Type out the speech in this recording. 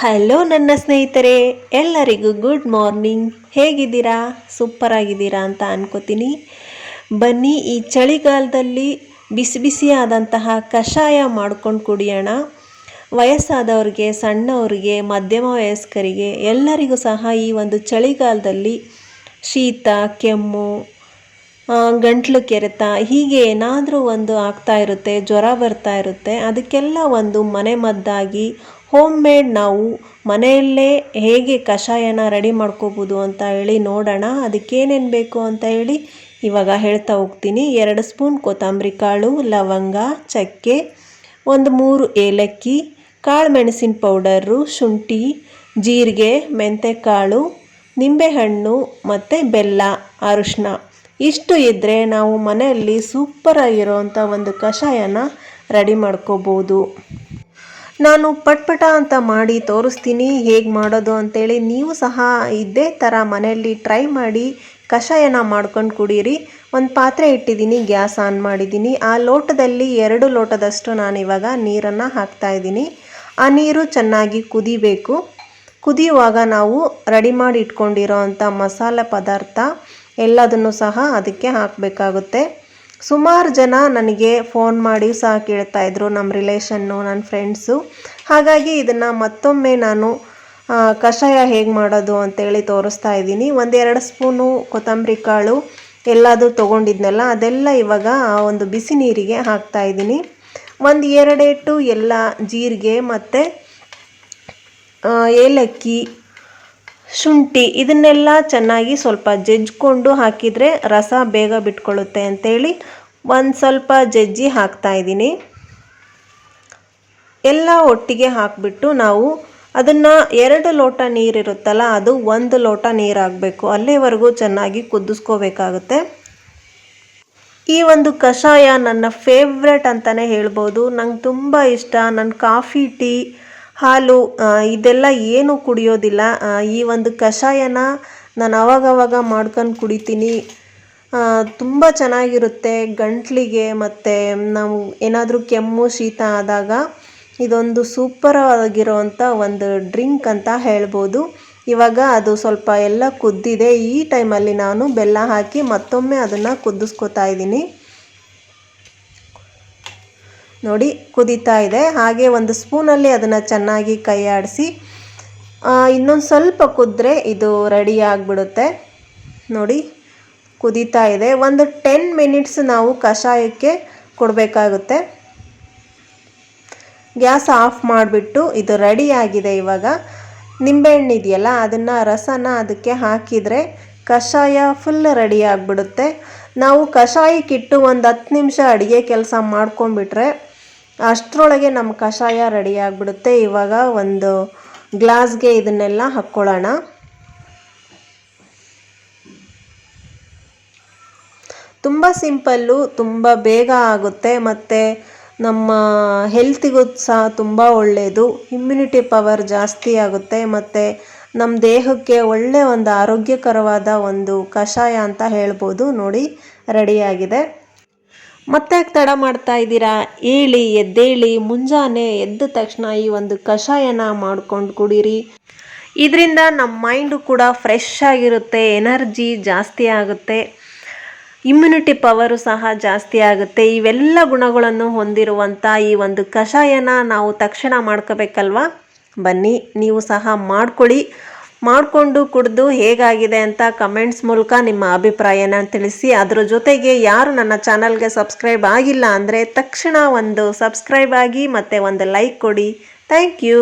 Hello ನನ್ನ ಸ್ನೇಹಿತರೆ. ಎಲ್ಲರಿಗೂ ಗುಡ್ ಮಾರ್ನಿಂಗ್ ಹೇಗಿದ್ದೀರಾ? ಸೂಪರ್ ಆಗಿದ್ದೀರಾ ಅಂತ ಅನ್ಕೋತೀನಿ. ಬನ್ನಿ, ಈ ಚಳಿಗಾಲದಲ್ಲಿ ಬಿಸಿ ಬಿಸಿಯಾದಂತಹ ಕಷಾಯ ಮಾಡ್ಕೊಂಡು ಕುಡಿಯೋಣ. ವಯಸ್ಸಾದವ್ರಿಗೆ, ಸಣ್ಣವ್ರಿಗೆ ಮಧ್ಯಮ ವಯಸ್ಕರಿಗೆ ಎಲ್ಲರಿಗೂ ಸಹ ಈ ಒಂದು ಚಳಿಗಾಲದಲ್ಲಿ ಶೀತ, ಕೆಮ್ಮು ಗಂಟ್ಲು ಕೆರೆತ, ಹೀಗೆ ಏನಾದರೂ ಒಂದು ಆಗ್ತಾ ಇರುತ್ತೆ, ಜ್ವರ ಬರ್ತಾ ಇರುತ್ತೆ, ಅದಕ್ಕೆಲ್ಲ ಒಂದು ಮನೆ ಮದ್ದಾಗಿ ಹೋಮ್ ಮೇಡ್ ನಾವು ಮನೆಯಲ್ಲೇ ಹೇಗೆ ಕಷಾಯನ ರೆಡಿ ಮಾಡ್ಕೋಬೋದು ಅಂತ ಹೇಳಿ ನೋಡೋಣ. ಅದಕ್ಕೇನೇನು ಬೇಕು ಅಂತ ಹೇಳಿ ಇವಾಗ ಹೇಳ್ತಾ ಹೋಗ್ತೀನಿ. ಎರಡು ಸ್ಪೂನ್ ಕೊತ್ತಂಬರಿ ಕಾಳು, ಲವಂಗ, ಚಕ್ಕೆ, ಒಂದು ಮೂರು ಏಲಕ್ಕಿ, ಕಾಳು ಮೆಣಸಿನ ಪೌಡರು, ಶುಂಠಿ, ಜೀರಿಗೆ ಮೆಂತೆಕಾಳು ನಿಂಬೆಹಣ್ಣು ಮತ್ತು ಬೆಲ್ಲ ಅರಿಶಿನ ಇಷ್ಟು ಇದ್ದರೆ ನಾವು ಮನೆಯಲ್ಲಿ ಸೂಪರಾಗಿರೋವಂಥ ಒಂದು ಕಷಾಯನ ರೆಡಿ ಮಾಡ್ಕೋಬೋದು. ನಾನು ಪಟ್ಪಟ ಅಂತ ಮಾಡಿ ತೋರಿಸ್ತೀನಿ ಹೇಗೆ ಮಾಡೋದು ಅಂತೇಳಿ ನೀವು ಸಹ ಇದೇ ಥರ ಮನೆಯಲ್ಲಿ ಟ್ರೈ ಮಾಡಿ ಕಷಾಯನ ಮಾಡ್ಕೊಂಡು ಕುಡೀರಿ. ಒಂದು ಪಾತ್ರೆ ಇಟ್ಟಿದ್ದೀನಿ, ಗ್ಯಾಸ್ ಆನ್ ಮಾಡಿದ್ದೀನಿ. ಆ ಲೋಟದಲ್ಲಿ ಎರಡು ಲೋಟದಷ್ಟು ನಾನಿವಾಗ ನೀರನ್ನು ಹಾಕ್ತಾ ಇದ್ದೀನಿ. ಆ ನೀರು ಚೆನ್ನಾಗಿ ಕುದಿಬೇಕು. ಕುದಿಯುವಾಗ ನಾವು ರೆಡಿ ಮಾಡಿ ಇಟ್ಕೊಂಡಿರೋ ಅಂಥ ಮಸಾಲೆ ಪದಾರ್ಥ ಎಲ್ಲದನ್ನು ಸಹ ಅದಕ್ಕೆ ಹಾಕಬೇಕಾಗುತ್ತೆ. ಸುಮಾರು ಜನ ನನಗೆ ಫೋನ್ ಮಾಡಿ ಸಹ ಕೇಳ್ತಾ ಇದ್ರು ನಮ್ಮ ರಿಲೇಷನ್ನು ನನ್ನ ಫ್ರೆಂಡ್ಸು. ಹಾಗಾಗಿ ಇದನ್ನು ಮತ್ತೊಮ್ಮೆ ನಾನು ಕಷಾಯ ಹೇಗೆ ಮಾಡೋದು ಅಂತೇಳಿ ತೋರಿಸ್ತಾ ಇದ್ದೀನಿ. ಒಂದೆರಡು ಸ್ಪೂನು ಕೊತ್ತಂಬರಿ ಕಾಳು ಎಲ್ಲದು ತೊಗೊಂಡಿದ್ನಲ್ಲ, ಅದೆಲ್ಲ ಇವಾಗ ಆ ಒಂದು ಬಿಸಿ ನೀರಿಗೆ ಹಾಕ್ತಾ ಇದ್ದೀನಿ. ಒಂದು ಎರಡೇಟು ಎಲ್ಲ ಜೀರಿಗೆ ಮತ್ತು ಏಲಕ್ಕಿ ಶುಂಠಿ, ಇದನ್ನೆಲ್ಲ ಚೆನ್ನಾಗಿ ಸ್ವಲ್ಪ ಜಜ್ಜಿಕೊಂಡು ಹಾಕಿದರೆ ರಸ ಬೇಗ ಬಿಟ್ಕೊಳ್ಳುತ್ತೆ ಅಂತೇಳಿ ಒಂದು ಸ್ವಲ್ಪ ಜಜ್ಜಿ ಹಾಕ್ತಾ ಇದ್ದೀನಿ. ಎಲ್ಲ ಒಟ್ಟಿಗೆ ಹಾಕಿಬಿಟ್ಟು ನಾವು ಅದನ್ನು ಎರಡು ಲೋಟ ನೀರಿರುತ್ತಲ್ಲ ಅದು ಒಂದು ಲೋಟ ನೀರು ಆಗಬೇಕು ಅಲ್ಲಿವರೆಗೂ ಚೆನ್ನಾಗಿ ಕುದಿಸ್ಕೋಬೇಕಾಗುತ್ತೆ. ಈ ಒಂದು ಕಷಾಯ ನನ್ನ ಫೇವ್ರೆಟ್ ಅಂತಲೇ ಹೇಳ್ಬೋದು. ನಂಗೆ ತುಂಬ ಇಷ್ಟ. ನನ್ನ ಕಾಫಿ, ಟೀ ಹಾಲು ಇದೆಲ್ಲ ಏನು ಕುಡಿಯೋದಿಲ್ಲ. ಈ ಒಂದು ಕಷಾಯನ ನಾನು ಅವಾಗವಾಗ ಮಾಡ್ಕೊಂಡು ಕುಡಿತೀನಿ. ತುಂಬ ಚೆನ್ನಾಗಿರುತ್ತೆ ಗಂಟಲಿಗೆ ಮತ್ತು ನಾವು ಏನಾದರೂ ಕೆಮ್ಮು, ಶೀತ ಆದಾಗ ಇದೊಂದು ಸೂಪರ್ ಆಗಿರೋವಂಥ ಒಂದು ಡ್ರಿಂಕ್ ಅಂತ ಹೇಳ್ಬೋದು. ಇವಾಗ ಅದು ಸ್ವಲ್ಪ ಎಲ್ಲ ಕುದ್ದಿದೆ. ಈ ಟೈಮಲ್ಲಿ ನಾನು ಬೆಲ್ಲ ಹಾಕಿ ಮತ್ತೊಮ್ಮೆ ಅದನ್ನು ಕುದಿಸ್ಕೋತಾ ಇದ್ದೀನಿ. ನೋಡಿ ಕುದೀತಾ ಇದೆ. ಹಾಗೆ ಒಂದು ಸ್ಪೂನಲ್ಲಿ ಅದನ್ನು ಚೆನ್ನಾಗಿ ಕೈ ಇನ್ನೊಂದು ಸ್ವಲ್ಪ ಕುದ್ರೆ ಇದು ರೆಡಿ ಆಗಿಬಿಡುತ್ತೆ. ನೋಡಿ ಕುದೀತಾ ಇದೆ. ಒಂದು ಟೆನ್ ಮಿನಿಟ್ಸ್ ನಾವು ಕಷಾಯಕ್ಕೆ ಕೊಡಬೇಕಾಗುತ್ತೆ. ಗ್ಯಾಸ್ ಆಫ್ ಮಾಡಿಬಿಟ್ಟು ಇದು ರೆಡಿ ಆಗಿದೆ ಇವಾಗ. ನಿಂಬೆಹಣ್ಣು ಇದೆಯಲ್ಲ, ಅದನ್ನು ರಸನ ಅದಕ್ಕೆ ಹಾಕಿದರೆ ಕಷಾಯ ಫುಲ್ ರೆಡಿ ಆಗಿಬಿಡುತ್ತೆ. ನಾವು ಕಷಾಯಕ್ಕಿಟ್ಟು ಒಂದು ಹತ್ತು ನಿಮಿಷ ಅಡುಗೆ ಕೆಲಸ ಮಾಡ್ಕೊಂಬಿಟ್ರೆ ಅಷ್ಟರೊಳಗೆ ನಮ್ಮ ಕಷಾಯ ರೆಡಿ ಆಗಿಬಿಡುತ್ತೆ. ಇವಾಗ ಒಂದು ಗ್ಲಾಸ್ಗೆ ಇದನ್ನೆಲ್ಲ ಹಾಕ್ಕೊಳ್ಳೋಣ. ತುಂಬ ಸಿಂಪಲ್ಲು, ತುಂಬ ಬೇಗ ಆಗುತ್ತೆ ಮತ್ತು ನಮ್ಮ ಹೆಲ್ತಿಗೂ ಸಹ ತುಂಬ ಒಳ್ಳೆಯದು ಇಮ್ಯುನಿಟಿ ಪವರ್ ಜಾಸ್ತಿ ಆಗುತ್ತೆ ಮತ್ತು ನಮ್ಮ ದೇಹಕ್ಕೆ ಒಳ್ಳೆಯ ಒಂದು ಆರೋಗ್ಯಕರವಾದ ಒಂದು ಕಷಾಯ ಅಂತ ಹೇಳ್ಬೋದು. ನೋಡಿ ರೆಡಿಯಾಗಿದೆ ಮತ್ತೆ ತಡ ಮಾಡ್ತಾ ಇದ್ದೀರಾ? ಏಳಿ, ಎದ್ದೇಳಿ, ಮುಂಜಾನೆ ಎದ್ದ ತಕ್ಷಣ ಈ ಒಂದು ಕಷಾಯನ ಮಾಡ್ಕೊಂಡು ಕುಡೀರಿ. ಇದರಿಂದ ನಮ್ಮ ಮೈಂಡು ಕೂಡ ಫ್ರೆಶ್ ಆಗಿರುತ್ತೆ, ಎನರ್ಜಿ ಜಾಸ್ತಿ ಆಗುತ್ತೆ. ಇಮ್ಯುನಿಟಿ ಪವರು ಸಹ ಜಾಸ್ತಿ ಆಗುತ್ತೆ. ಇವೆಲ್ಲ ಗುಣಗಳನ್ನು ಹೊಂದಿರುವಂಥ ಈ ಒಂದು ಕಷಾಯನ ನಾವು ತಕ್ಷಣ ಮಾಡ್ಕೋಬೇಕಲ್ವಾ? ಬನ್ನಿ, ನೀವು ಸಹ ಮಾಡ್ಕೊಳ್ಳಿ ಮಾಡಿಕೊಂಡು ಕುಡಿದು ಹೇಗಾಗಿದೆ ಅಂತ ಕಮೆಂಟ್ಸ್ ಮೂಲಕ ನಿಮ್ಮ ಅಭಿಪ್ರಾಯನ ತಿಳಿಸಿ. ಅದರ ಜೊತೆಗೆ ಯಾರು ನನ್ನ ಚಾನಲ್ಗೆ ಸಬ್ಸ್ಕ್ರೈಬ್ ಆಗಿಲ್ಲ ಅಂದರೆ ತಕ್ಷಣ ಒಂದು ಸಬ್ಸ್ಕ್ರೈಬ್ ಆಗಿ ಮತ್ತು ಒಂದು ಲೈಕ್ ಕೊಡಿ. Thank you.